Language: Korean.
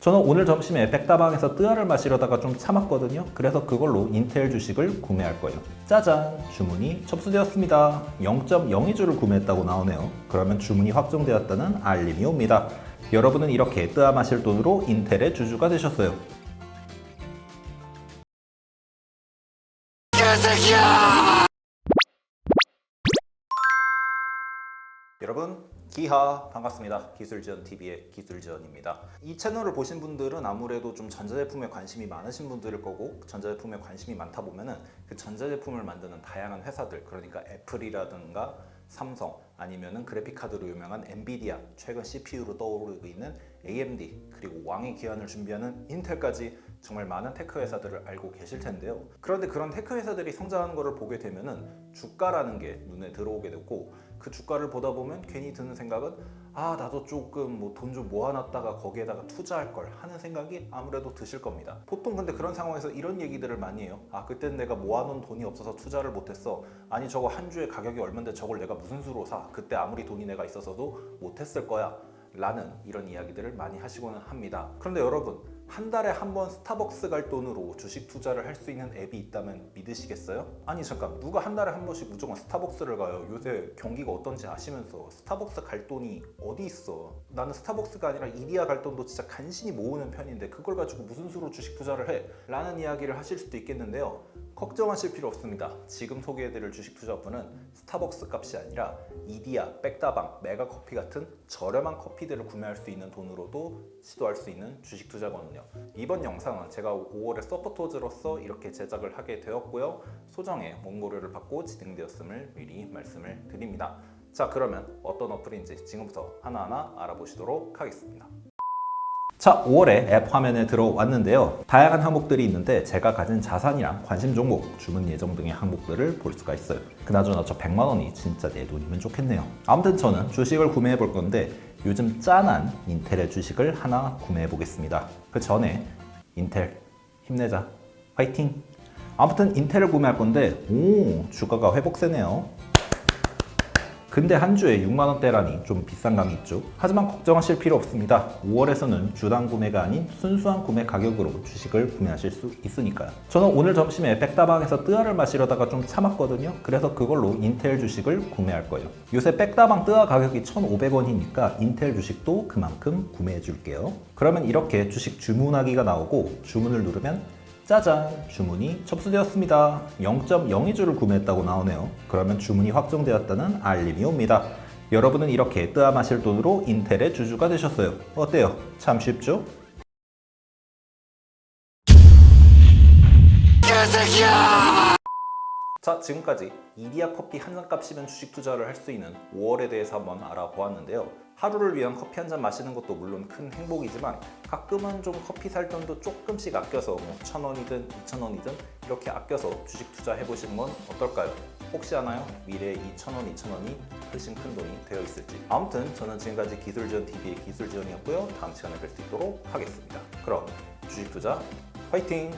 저는 오늘 점심에 백다방에서 뜨아를 마시려다가 좀 참았거든요. 그래서 그걸로 인텔 주식을 구매할 거예요. 짜잔! 주문이 접수되었습니다. 0.02주를 구매했다고 나오네요. 그러면 주문이 확정되었다는 알림이 옵니다. 여러분은 이렇게 뜨아 마실 돈으로 인텔의 주주가 되셨어요. 여러분 기하 반갑습니다. 기술지원 TV의 기술지원입니다. 이 채널을 보신 분들은 아무래도 좀 전자제품에 관심이 많으신 분들일 거고 전자제품에 관심이 많다 보면은 그 전자제품을 만드는 다양한 회사들 그러니까 애플이라든가 삼성 아니면은 그래픽 카드로 유명한 엔비디아 최근 CPU로 떠오르고 있는 AMD 그리고 왕의 기한을 준비하는 인텔까지 정말 많은 테크 회사들을 알고 계실 텐데요. 그런데 그런 테크 회사들이 성장하는 것을 보게 되면은 주가라는 게 눈에 들어오게 됐고 그 주가를 보다 보면 괜히 드는 생각은 아 나도 조금 뭐 돈 좀 모아놨다가 거기에다가 투자할 걸 하는 생각이 아무래도 드실 겁니다. 보통 근데 그런 상황에서 이런 얘기들을 많이 해요. 아 그땐 내가 모아놓은 돈이 없어서 투자를 못했어. 아니 저거 한 주에 가격이 얼마인데 저걸 내가 무슨 수로 사? 그때 아무리 돈이 내가 있었어도 못했을 거야. 라는 이런 이야기들을 많이 하시고는 합니다. 그런데 여러분 한 달에 한 번 스타벅스 갈 돈으로 주식 투자를 할 수 있는 앱이 있다면 믿으시겠어요? 아니 잠깐 누가 한 달에 한 번씩 무조건 스타벅스를 가요? 요새 경기가 어떤지 아시면서 스타벅스 갈 돈이 어디 있어? 나는 스타벅스가 아니라 이디야 갈 돈도 진짜 간신히 모으는 편인데 그걸 가지고 무슨 수로 주식 투자를 해? 라는 이야기를 하실 수도 있겠는데요. 걱정하실 필요 없습니다. 지금 소개해드릴 주식 투자분은 스타벅스 값이 아니라 이디야, 백다방, 메가커피 같은 저렴한 커피들을 구매할 수 있는 돈으로도 시도할 수 있는 주식 투자거든요. 이번 영상은 제가 5월에 서포터즈로서 이렇게 제작을 하게 되었고요. 소정의 원고료를 받고 진행되었음을 미리 말씀을 드립니다. 자 그러면 어떤 어플인지 지금부터 하나하나 알아보시도록 하겠습니다. 자, 5월에 앱 화면에 들어왔는데요. 다양한 항목들이 있는데 제가 가진 자산이랑 관심 종목, 주문 예정 등의 항목들을 볼 수가 있어요. 그나저나 저 100만 원이 진짜 내 돈이면 좋겠네요. 아무튼 저는 주식을 구매해 볼 건데 요즘 짠한 인텔의 주식을 하나 구매해 보겠습니다. 그 전에 인텔 힘내자. 화이팅. 아무튼 인텔을 구매할 건데 오, 주가가 회복세네요. 근데 한 주에 6만 원대라니 좀 비싼 감이 있죠. 하지만 걱정하실 필요 없습니다. 5월에서는 주당 구매가 아닌 순수한 구매 가격으로 주식을 구매하실 수 있으니까요. 저는 오늘 점심에 백다방에서 뜨아를 마시려다가 좀 참았거든요. 그래서 그걸로 인텔 주식을 구매할 거예요. 요새 백다방 뜨아 가격이 1,500원이니까 인텔 주식도 그만큼 구매해 줄게요. 그러면 이렇게 주식 주문하기가 나오고 주문을 누르면 짜잔! 주문이 접수되었습니다. 0.02주를 구매했다고 나오네요. 그러면 주문이 확정되었다는 알림이 옵니다. 여러분은 이렇게 뜨아 마실 돈으로 인텔의 주주가 되셨어요. 어때요? 참 쉽죠? 자, 지금까지 이디야 커피 한 잔 값이면 주식 투자를 할 수 있는 5월에 대해서 한번 알아보았는데요. 하루를 위한 커피 한 잔 마시는 것도 물론 큰 행복이지만 가끔은 좀 커피 살 돈도 조금씩 아껴서 뭐천 원이든 이천 원이든 이렇게 아껴서 주식 투자해 보시는 건 어떨까요? 혹시 아나요? 미래에 이천 원, 이천 원이 훨씬 큰 돈이 되어 있을지. 아무튼 저는 지금까지 기술지원 TV의 기술지원이었고요. 다음 시간에 뵐 수 있도록 하겠습니다. 그럼 주식 투자 화이팅!